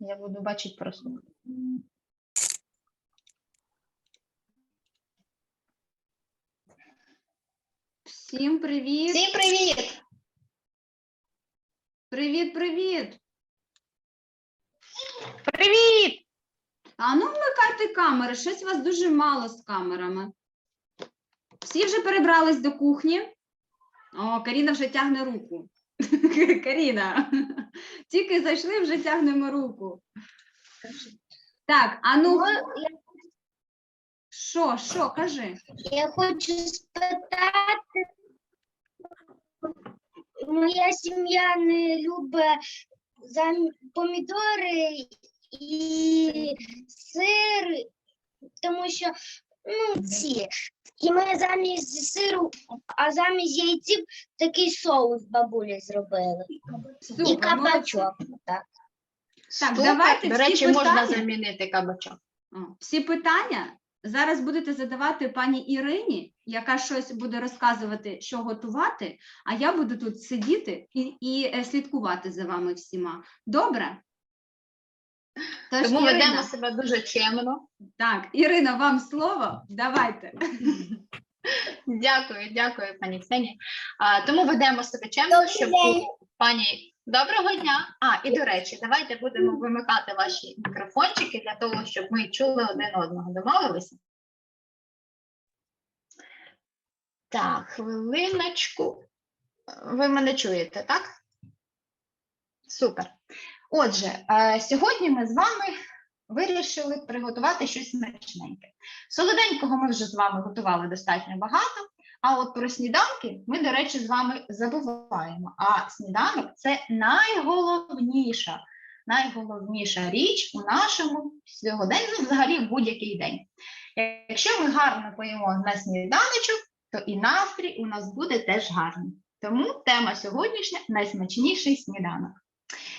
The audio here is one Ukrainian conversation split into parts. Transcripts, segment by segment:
Я буду бачити просто. Всім привіт! Всім привіт! Привіт, привіт! Привіт! А ну вмикайте камери, щось вас дуже мало з камерами. Всі вже перебрались до кухні. О, Каріна вже тягне руку. Каріна, тільки зайшли, вже тягнемо руку. Так, а ну, що, що, кажи? Я хочу спитати. Моя сім'я не любить зам- помідори і сир, тому що ну, ці. І ми замість сиру, а замість яйців такий соус бабуля зробили. І Супер, молодці. кабачок. Так. Так, давайте До всі речі, можна замінити кабачок. Всі питання зараз будете задавати пані Ірині, яка щось буде розказувати, що готувати, а я буду тут сидіти і, і е, слідкувати за вами всіма. Добре? Тож, Тому Ірина, ведемо себе дуже чемно. Так, Ірина, вам слово. Давайте. Дякую, дякую, пані Ксені. Тому ведемо себе чемно, щоб у пані доброго дня. А, і до речі, давайте будемо вимикати ваші мікрофончики для того, щоб ми чули один одного. Домовилися? Так, хвилиночку. Ви мене чуєте, так? Супер. Отже, е, сьогодні ми з вами вирішили приготувати щось смачненьке. Солоденького ми вже з вами готували достатньо багато, а от про сніданки ми, до речі, з вами забуваємо. А сніданок це найголовніша, найголовніша річ у нашому сьогоденні, ну, взагалі в будь-який день. Якщо ми гарно поїмо на сніданочок, то і настрій у нас буде теж гарний. Тому тема сьогоднішня найсмачніший сніданок.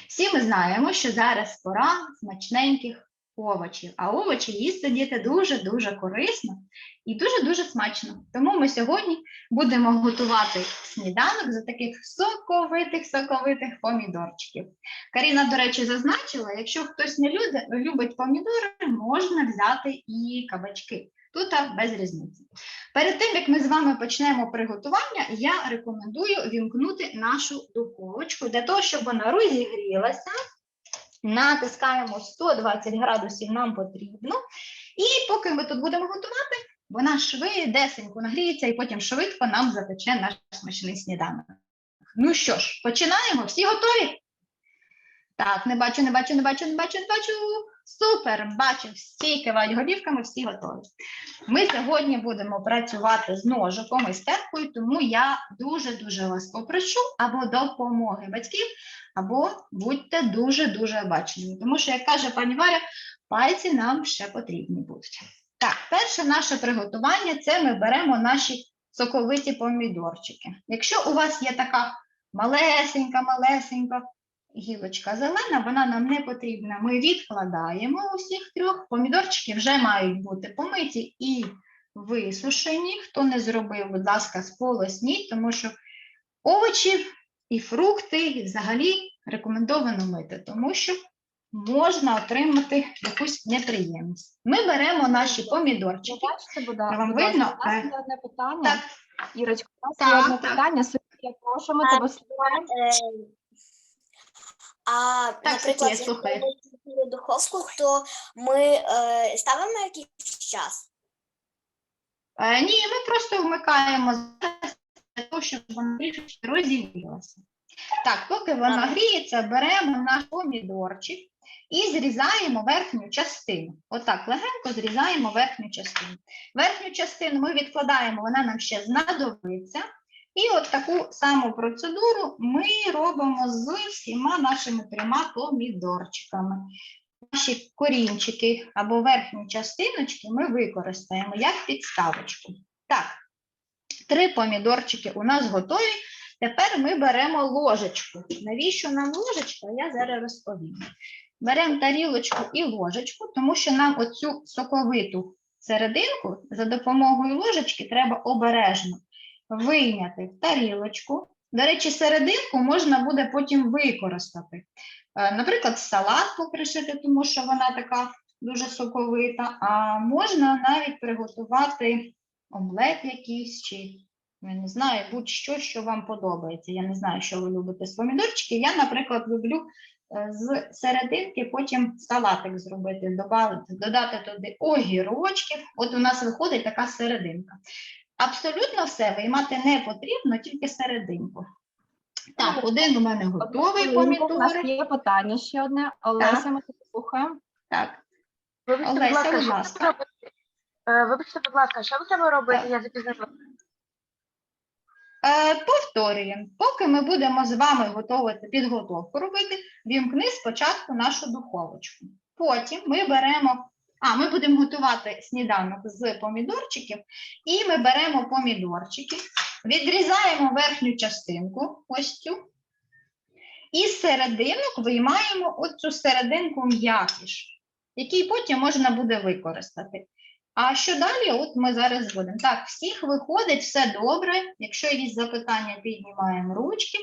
Всі ми знаємо, що зараз пора смачненьких овочів, а овочі їсти діти дуже-дуже корисно і дуже-дуже смачно. Тому ми сьогодні будемо готувати сніданок за таких соковитих соковитих помідорчиків. Каріна, до речі, зазначила, якщо хтось не любить помідори, можна взяти і кабачки. Тут без різниці. Перед тим, як ми з вами почнемо приготування, я рекомендую вімкнути нашу духовочку для того, щоб вона розігрілася. Натискаємо 120 градусів нам потрібно. І поки ми тут будемо готувати, вона швидесенько нагріється і потім швидко нам запече наш смачний сніданок. Ну що ж, починаємо. Всі готові? Так, не бачу, не бачу, не бачу, не бачу, не бачу. Супер, бачу, всі кивають голівками, всі готові. Ми сьогодні будемо працювати з ножиком і з теркою, тому я дуже-дуже вас попрошу або допомоги батьків, або будьте дуже-дуже обачними. Тому що, як каже пані Варя, пальці нам ще потрібні будуть. Так, перше наше приготування це ми беремо наші соковиті помідорчики. Якщо у вас є така малесенька, малесенька гілочка зелена, вона нам не потрібна. Ми відкладаємо усіх трьох. Помідорчики вже мають бути помиті і висушені. Хто не зробив, будь ласка, сполосніть, тому що овочі і фрукти і взагалі рекомендовано мити, тому що можна отримати якусь неприємність. Ми беремо наші помідорчики. Вам будь видно? У нас є одне питання. Так, Ірочка, у нас Так, є одне так. питання. Софія, прошу, ми тебе слухаємо. А, Так, наприклад, якщо ми включили духовку, то ми е, ставимо якийсь час. Е, Ні, ми просто вмикаємо зараз для того, щоб вона трішечки розігрілася. Так, поки вона Ага. гріється, беремо наш помідорчик і зрізаємо верхню частину. Отак, легенько зрізаємо верхню частину. Верхню частину ми відкладаємо, вона нам ще знадобиться. І от таку саму процедуру ми робимо з всіма нашими трьома помідорчиками. Наші корінчики або верхні частиночки ми використаємо як підставочку. Так, три помідорчики у нас готові. Тепер ми беремо ложечку. Навіщо нам ложечка? Я зараз розповім. Беремо тарілочку і ложечку, тому що нам оцю соковиту серединку за допомогою ложечки треба обережно вийняти в тарілочку. До речі, серединку можна буде потім використати. Е, Наприклад, салат покришити, тому що вона така дуже соковита. А можна навіть приготувати омлет якийсь чи я не знаю, будь-що, що вам подобається. Я не знаю, що ви любите з помідорчики. Я, наприклад, люблю е, з серединки потім салатик зробити, додати туди огірочків. От у нас виходить така серединка. Абсолютно все виймати не потрібно, тільки серединку. Так, один у мене готовий Хвилинку, У нас є питання ще одне. Олеся, ми тебе слухаємо. Так, Вибачте, будь Олеся, ласка, будь що ви ласка. робите? Е, Вибачте, будь ласка, що ви треба робити? Так. Я запізнила. Е, повторюємо, поки ми будемо з вами готувати підготовку робити, вімкни спочатку нашу духовочку. Потім ми беремо, а ми будемо готувати сніданок з помідорчиків, і ми беремо помідорчики, відрізаємо верхню частинку, ось цю, і з серединок виймаємо оцю серединку м'якіш, який потім можна буде використати. А що далі? От ми зараз будемо. Так, всіх виходить, все добре. Якщо є запитання, піднімаємо ручки.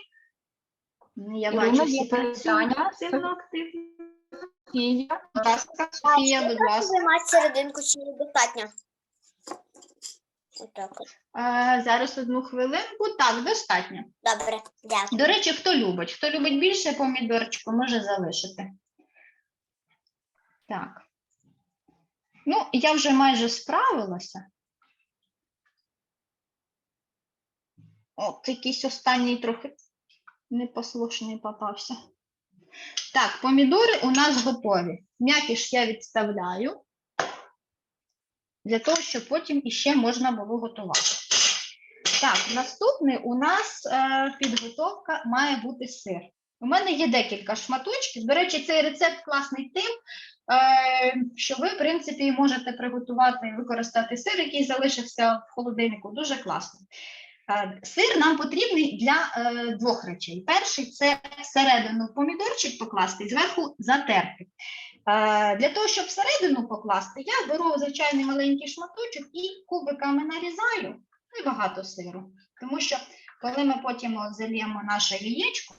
Я бачу, всі працюють активно. Софія. Будь ласка, Софія, будь ласка. Займати серединку чи достатньо? Отак. Е, Зараз одну хвилинку. Так, достатньо. Добре, дякую. До речі, хто любить? Хто любить більше помідорчику, може залишити. Так. Ну, я вже майже справилася. От, якийсь останній трохи непослушний попався. Так, помідори у нас готові. М'якіш я відставляю для того, щоб потім іще можна було готувати. Так, наступний у нас е, підготовка має бути сир. У мене є декілька шматочків. До речі, цей рецепт класний тим, е, що ви, в принципі, можете приготувати і використати сир, який залишився в холодильнику. Дуже класно. Е, Сир нам потрібний для е, двох речей. Перший це всередину помідорчик покласти і зверху затерти. Е, Для того, щоб всередину покласти, я беру звичайний маленький шматочок і кубиками нарізаю ну, і багато сиру. Тому що коли ми потім от зальємо наше яєчко,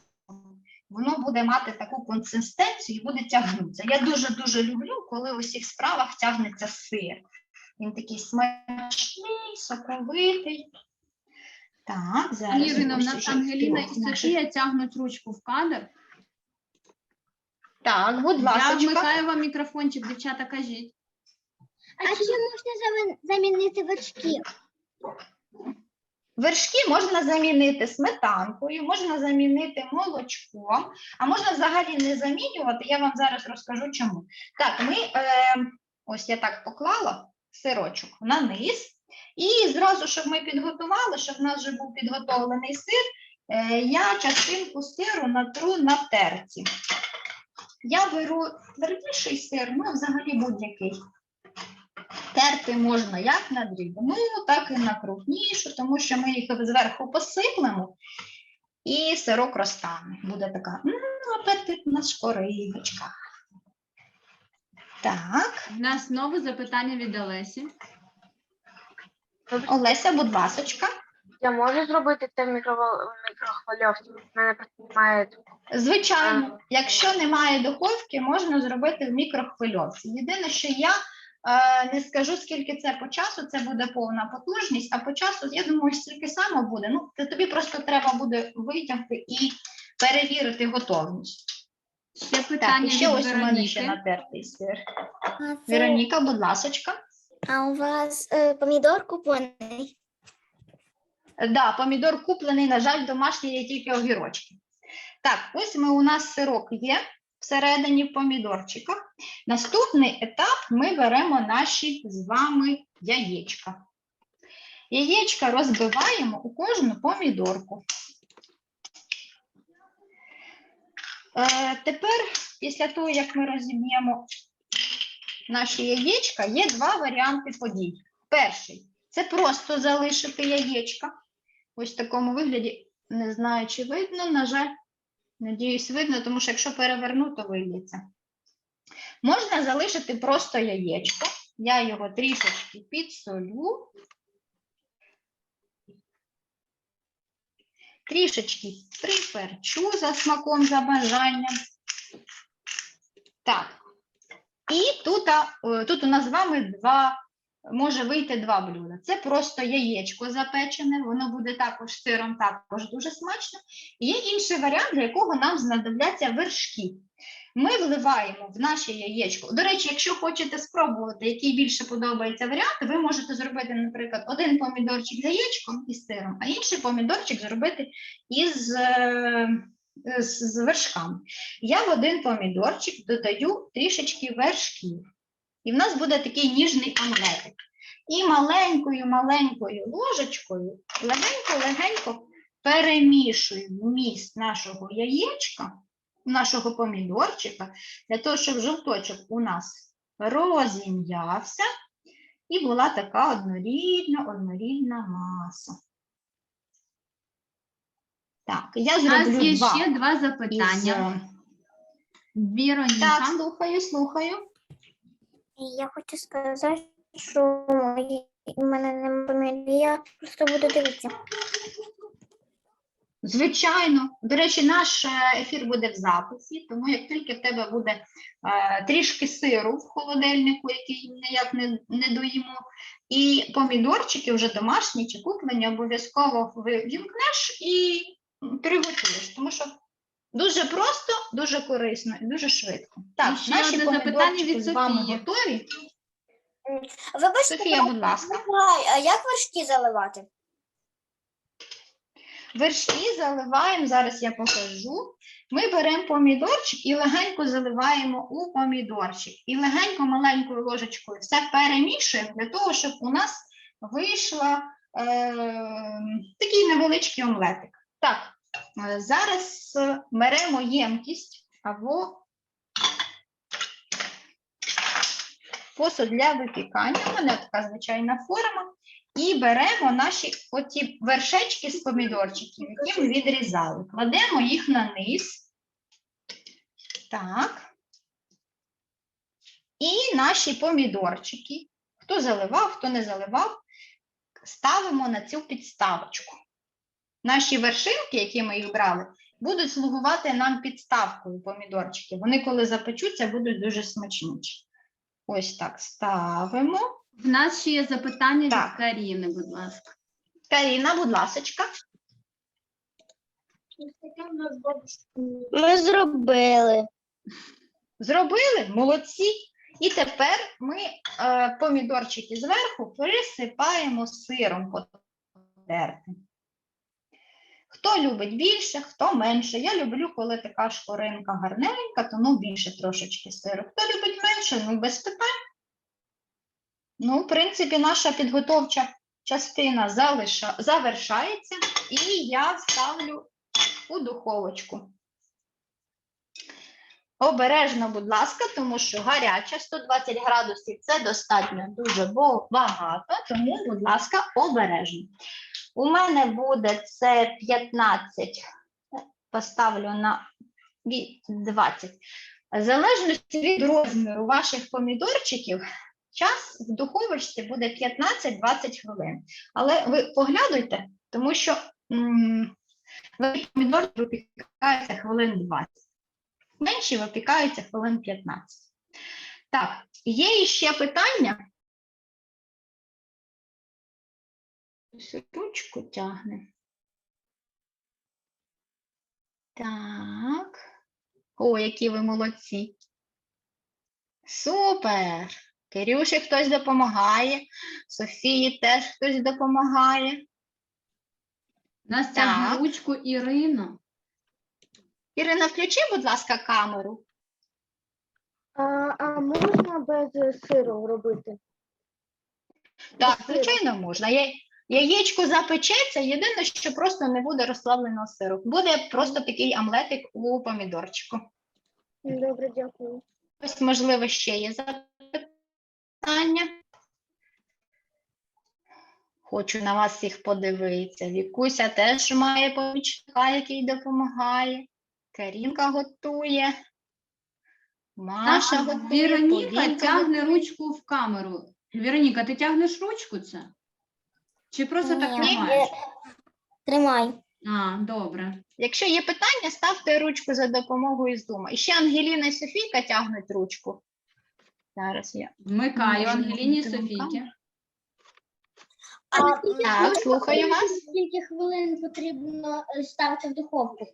воно буде мати таку консистенцію і буде тягнутися. Я дуже-дуже люблю, коли у всіх справах тягнеться сир. Він такий смачний, соковитий. Так, зараз. Ірина, в нас Ангеліна і. Софія тягнуть ручку в кадр. Так, будь Я ласка. вмикаю вам мікрофончик, дівчата, кажіть. А чи можна замінити вершки? Вершки можна замінити сметанкою, можна замінити молочком, а можна взагалі не замінювати. Я вам зараз розкажу чому. Так, ми е, ось я так поклала сирочок на низ, і зразу, щоб ми підготували, щоб в нас вже був підготовлений сир, е, я частинку сиру натру на терці. Я беру твердіший сир, ну взагалі будь-який. Терти можна як на дрібну, так і на крупнішу, тому що ми їх зверху посиплемо, і сирок розтане. Буде така м, апетитна шкориночка. Так, У нас знову запитання від Олесі. Олеся, будь ласочка. Я можу зробити це в мікровол- в мікрохвильовці? У мене просто немає. Звичайно, якщо немає духовки, можна зробити в мікрохвильовці. Єдине, що я е, не скажу, скільки це по часу, це буде повна потужність, а по часу, я думаю, стільки само буде. Ну, це тобі просто треба буде витягти і перевірити готовність. Ще Так, питання і ще від ось у мене ще Вероніки. натертий сир. Вероніка, будь ласочка. А у вас е, помідор куплений? Да, помідор куплений, на жаль, домашній є тільки огірочки. Так, ось ми у нас сирок є всередині в помідорчиках. Наступний етап ми беремо наші з вами яєчка. Яєчка розбиваємо у кожну помідорку. Е, тепер, після того, як ми розіб'ємо наші яєчка, є два варіанти подій. Перший це просто залишити яєчка. Ось в такому вигляді. Не знаю, чи видно, на жаль, надіюсь, видно, тому що якщо переверну, то вийдеться. Можна залишити просто яєчко. Я його трішечки підсолю. Трішечки приперчу за смаком, за бажанням. Так. І тут, е, тут у нас з вами два, може вийти два блюда. Це просто яєчко запечене, воно буде також сиром, також дуже смачно. Є інший варіант, для якого нам знадобляться вершки. Ми вливаємо в наше яєчко. До речі, якщо хочете спробувати, який більше подобається варіант, ви можете зробити, наприклад, один помідорчик з яєчком і сиром, а інший помідорчик зробити із, е, з, з вершками. Я в один помідорчик додаю трішечки вершків. І в нас буде такий ніжний омлетик. І маленькою-маленькою ложечкою легенько-легенько перемішуємо вміст нашого яєчка, нашого помідорчика, для того, щоб жовточок у нас розім'явся і була така однорідна, однорідна маса. Так, я У нас зроблю є два. ще два запитання. е, Віроніка. Так, слухаю, слухаю. Я хочу сказати, що в мене не помилі, я просто буду дивитися. Звичайно. До речі, наш е, ефір буде в записі, тому як тільки в тебе буде е, трішки сиру в холодильнику, який ніяк не, не доїмо, і помідорчики вже домашні чи куплені, обов'язково вимкнеш і приготуєш, тому що дуже просто, дуже корисно і дуже швидко. Так, ще наші одне запитання помідорчики від з вами Софії. готові. Вибачте, Софія, будь ласка. А як вершки заливати? Вершки заливаємо, зараз я покажу. Ми беремо помідорчик і легенько заливаємо у помідорчик. І легенько маленькою ложечкою все перемішуємо для того, щоб у нас вийшла е, такий невеличкий омлетик. Так, зараз е, беремо ємкість або посуд для випікання. У мене така звичайна форма. І беремо наші оті вершечки з помідорчиків, які ми відрізали. Кладемо їх на низ. Так. І наші помідорчики, хто заливав, хто не заливав, ставимо на цю підставочку. Наші вершинки, які ми їх брали, будуть слугувати нам підставкою помідорчики. Вони, коли запечуться, будуть дуже смачніші. Ось так ставимо. В нас ще є запитання Так. від Каріни, будь ласка. Каріна, будь ласочка. Ми зробили. Зробили? Молодці. І тепер ми е, помідорчики зверху присипаємо сиром потертим. Хто любить більше, хто менше. Я люблю, коли така шкоринка гарненька, тому більше трошечки сиру. Хто любить менше, ну без питань. Ну, в принципі, наша підготовча частина залиша, завершається, і я ставлю у духовочку. Обережно, будь ласка, тому що гаряча 120 градусів це достатньо дуже багато, тому, будь ласка, обережно. У мене буде це 15, поставлю на ві- 20. В залежності від розміру ваших помідорчиків, час в духовочці буде 15-20 хвилин. Але ви поглядуйте, тому що м, великі помідори випікаються хвилин 20 менші випікаються хвилин 15. Так, є іще питання? Ручку тягне. Так. О, які ви молодці. Супер! Кирюші хтось допомагає, Софії теж хтось допомагає. Нас тягне ручку Ірина. Ірина, включи, будь ласка, камеру. А, а можна без сиру робити? Так, звичайно, можна. Я- Яєчко запечеться, єдине, що просто не буде розслабленого сиру. Буде просто такий омлетик у помідорчику. Добре, дякую. Ось, можливо, ще є запитання. Хочу на вас всіх подивитися. Вікуся теж має помічника, який допомагає. Карінка готує. Маша Наша готує. Віроніка Полінка тягне готує. ручку в камеру. Віроніка, ти тягнеш ручку це? Чи просто так Ні, тримаєш? Тримай. А, добре. Якщо є питання, ставте ручку за допомогою Zoom. І ще Ангеліна і Софійка тягнуть ручку. Зараз я. Вмикаю Можна Ангеліні і вам Софійки. камеру? Так, слухаю вас. Скільки хвилин потрібно е, ставити в духовку?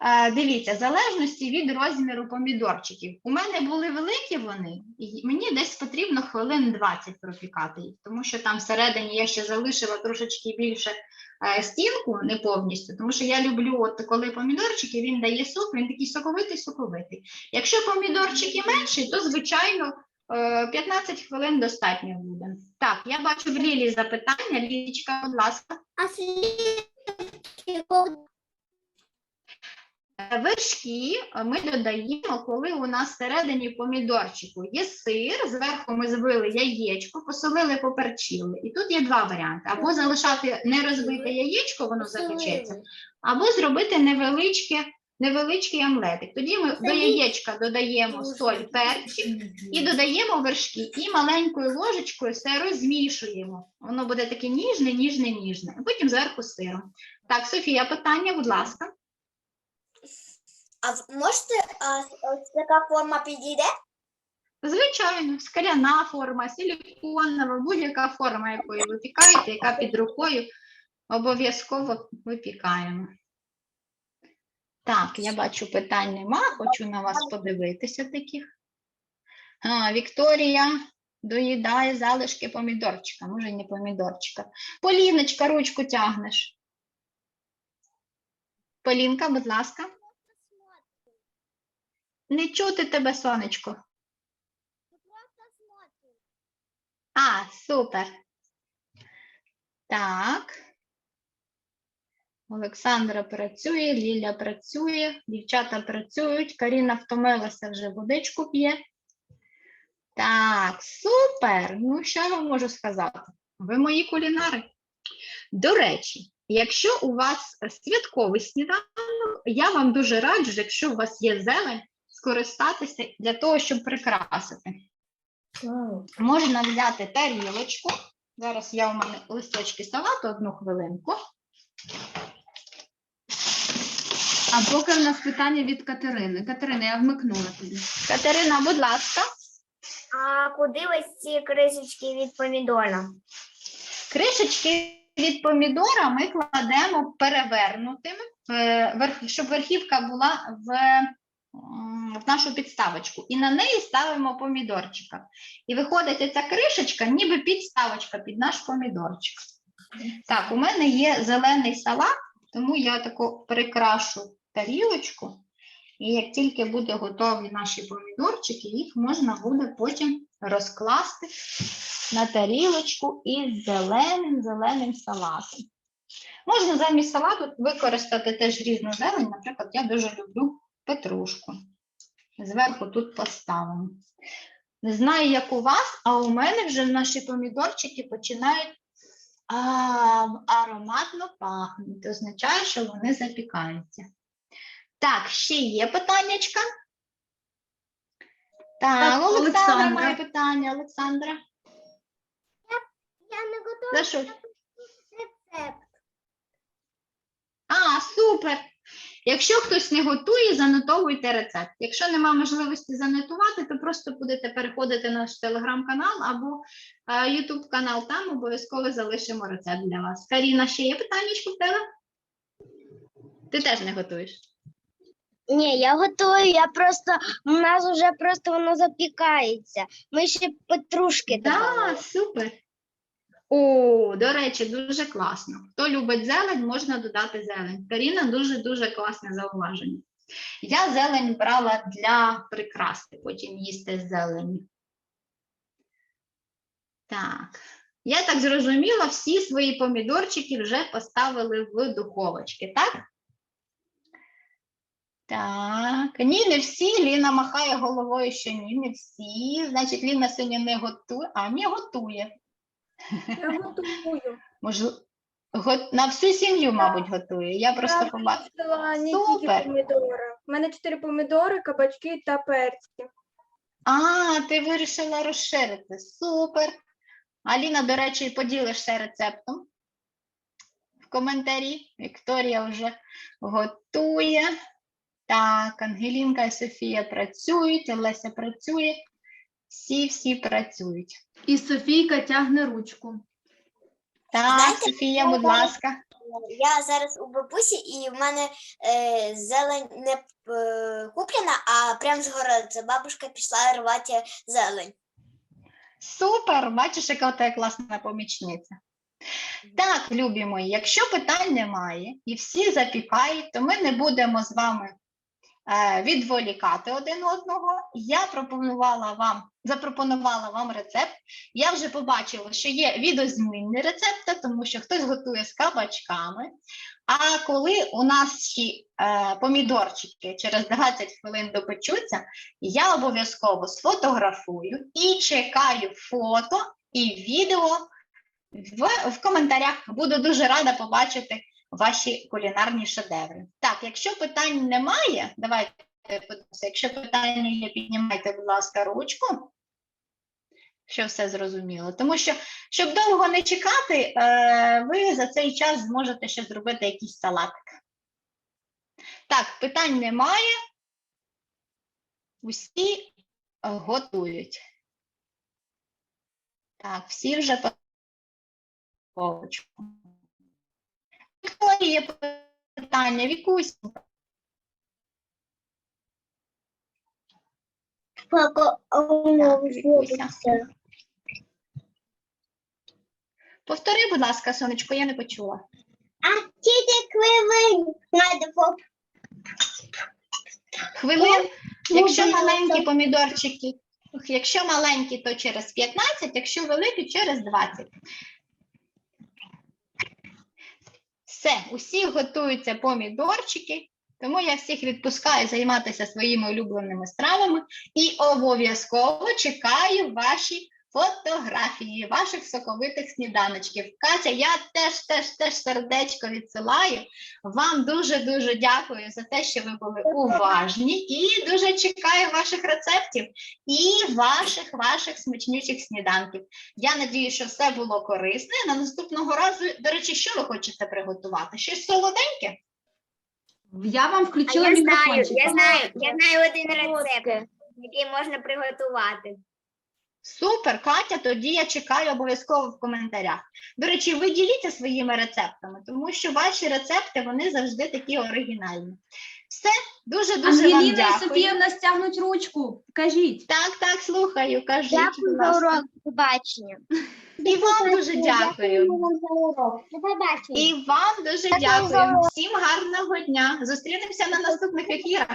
Е, Дивіться, залежності від розміру помідорчиків. У мене були великі вони, і мені десь потрібно хвилин 20 пропікати їх, тому що там всередині я ще залишила трошечки більше е, стінку, не повністю, тому що я люблю, от коли помідорчики, він дає сок, він такий соковитий, соковитий. Якщо помідорчики менші, то звичайно. е, 15 хвилин достатньо буде. Так, я бачу в Лілі запитання. Лілічка, будь ласка. А Е, Вершки е, ми додаємо, коли у нас всередині помідорчику є сир, зверху ми збили яєчко, посолили, поперчили. І тут є два варіанти: або залишати нерозбите яєчко, воно запечеться, або зробити невеличке, невеличкий омлетик. Тоді ми до яєчка додаємо соль, перчик і додаємо вершки, і маленькою ложечкою все розмішуємо. Воно буде таке ніжне, ніжне, ніжне. І потім зверху сиром. Так, Софія, питання, будь ласка. А можете а, ось така форма підійде? Звичайно, скляна форма, силіконова, будь-яка форма, якою випікаєте, яка під рукою, обов'язково випікаємо. Так, я бачу питань нема, хочу на вас подивитися таких. А, Вікторія доїдає залишки помідорчика, може, не помідорчика. Поліночка, ручку тягнеш. Полінка, будь ласка. Не чути тебе, сонечко. А, супер. Так. Олександра працює, Ліля працює, дівчата працюють, Каріна втомилася вже водичку п'є. Так, супер. Ну, що я вам можу сказати? Ви мої кулінари. До речі, якщо у вас святковий сніданок, я вам дуже раджу, якщо у вас є зелень, скористатися для того, щоб прикрасити. Можна взяти тарілочку. Зараз я у мене листочки салату, одну хвилинку. А поки в нас питання від Катерини. Катерина, я вмикнула тобі. Катерина, будь ласка. А куди ось ці кришечки від помідора? Кришечки від помідора ми кладемо перевернутими, е, щоб верхівка була в, в нашу підставочку. І на неї ставимо помідорчика. І виходить ця кришечка, ніби підставочка під наш помідорчик. Так, у мене є зелений салат, тому я таку прикрашу тарілочку. І як тільки буде готові наші помідорчики, їх можна буде потім розкласти на тарілочку із зеленим зеленим салатом. Можна замість салату використати теж різну зелень. Наприклад, я дуже люблю петрушку. Зверху тут поставимо. Не знаю, як у вас, а у мене вже наші помідорчики починають ароматно пахнуть, Означає, що вони запікаються. Так, ще є питаннячка? Так, Так, Олександра Олександра. має питання. Олександра. Я не готова За що? рецепт. А, супер! Якщо хтось не готує, занотовуйте рецепт. Якщо нема можливості занотувати, то просто будете переходити на наш телеграм-канал або Ютуб канал. Там обов'язково залишимо рецепт для вас. Каріна, ще є питання в тебе? Ти теж не готуєш? Ні, я готую, я просто у нас вже просто воно запікається. Ми ще петрушки. Так, супер. О, до речі, дуже класно. Хто любить зелень, можна додати зелень. Каріна дуже-дуже класне зауваження. Я зелень брала для прикраси, потім їсти з зелені. Так. Я так зрозуміла, всі свої помідорчики вже поставили в духовочки, так? Так, ні, не всі. Ліна махає головою, що ні, не всі. Значить, Ліна сьогодні не готує, а не готує. Я готую. Можливо, на всю сім'ю, мабуть, готує. Я просто Я побачила. вирішила не Супер. тільки помідори. У мене чотири помідори, кабачки та перці. А, ти вирішила розширити. Супер. Аліна, до речі, поділишся рецептом в коментарі. Вікторія вже готує. Так, Ангелінка і Софія працюють, Олеся працює. Всі всі працюють. І Софійка тягне ручку. Так, Знаєте, Софія, будь ласка. Я зараз у бабусі, і в мене е, зелень не е, куплена, а прямо з городу. Бабушка пішла рвати зелень. Супер! Бачиш, яка у тебе класна помічниця. Так, любі мої, якщо питань немає і всі запікають, то ми не будемо з вами відволікати один одного. Я пропонувала вам, запропонувала вам рецепт. Я вже побачила, що є відозмінні рецепти, тому що хтось готує з кабачками. А коли у наші е, помідорчики через 20 хвилин допечуться, я обов'язково сфотографую і чекаю фото і відео в, в коментарях. Буду дуже рада побачити ваші кулінарні шедеври. Так, якщо питань немає, давайте подивимося. Якщо питання є, піднімайте, будь ласка, ручку. Що все зрозуміло. Тому що, щоб довго не чекати, е, ви за цей час зможете ще зробити якийсь салатик. Так, питань немає. Усі готують. Так, всі вже по є питання, Вікусь. Повтори, будь ласка, сонечко, я не почула. А тільки хвилин поп. Хвилин, якщо ну, маленькі помідорчики, якщо маленькі, то через 15, якщо великі, через 20. Все, усі готуються помідорчики, тому я всіх відпускаю займатися своїми улюбленими стравами і обов'язково чекаю ваші фотографії ваших соковитих сніданочків. Катя, я теж теж теж сердечко відсилаю. Вам дуже дуже дякую за те, що ви були уважні, і дуже чекаю ваших рецептів і ваших ваших смачнючих сніданків. Я надію, що все було корисне. На наступного разу, до речі, що ви хочете приготувати? Щось солоденьке? Я вам А включила я знаю, мікрофончик. я знаю, я знаю один рецепт, який можна приготувати. Супер, Катя, тоді я чекаю обов'язково в коментарях. До речі, ви діліться своїми рецептами, тому що ваші рецепти вони завжди такі оригінальні. Все, дуже дуже вам Ангеліна і дякую. Софія в нас тягнуть ручку. Кажіть. Так, так, слухаю, кажіть. будь ласка. побачення. І вам дуже дякую. До побачення. І вам дуже дякую. Всім гарного дня. Зустрінемося на наступних ефірах.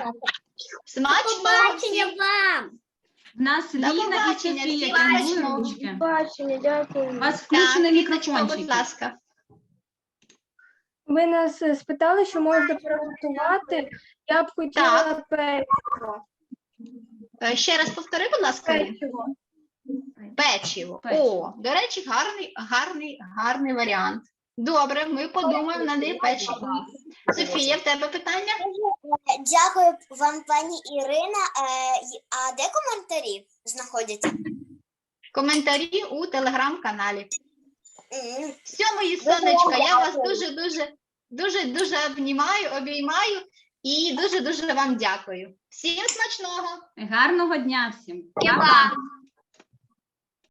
Смачного всім. вам. В нас До Ліна і Софія тягнули ручки. Бачення, дякую. У вас Так, включений мікрофончик. будь ласка. Ви нас е, спитали, що можна приготувати. Я б хотіла печиво. Е, Ще раз повтори, будь ласка. Лін. Печиво. Печиво. Печиво. О, до речі, гарний, гарний, гарний варіант. Добре, ми подумаємо над її печивом. Софія, в тебе питання? Дякую вам, пані Ірина. Е, а де коментарі знаходяться? Коментарі у телеграм-каналі. Все, мої сонечка, я вас дуже, дуже, дуже, дуже обнімаю, обіймаю і дуже, дуже вам дякую. Всім смачного! Гарного дня всім. Па-па.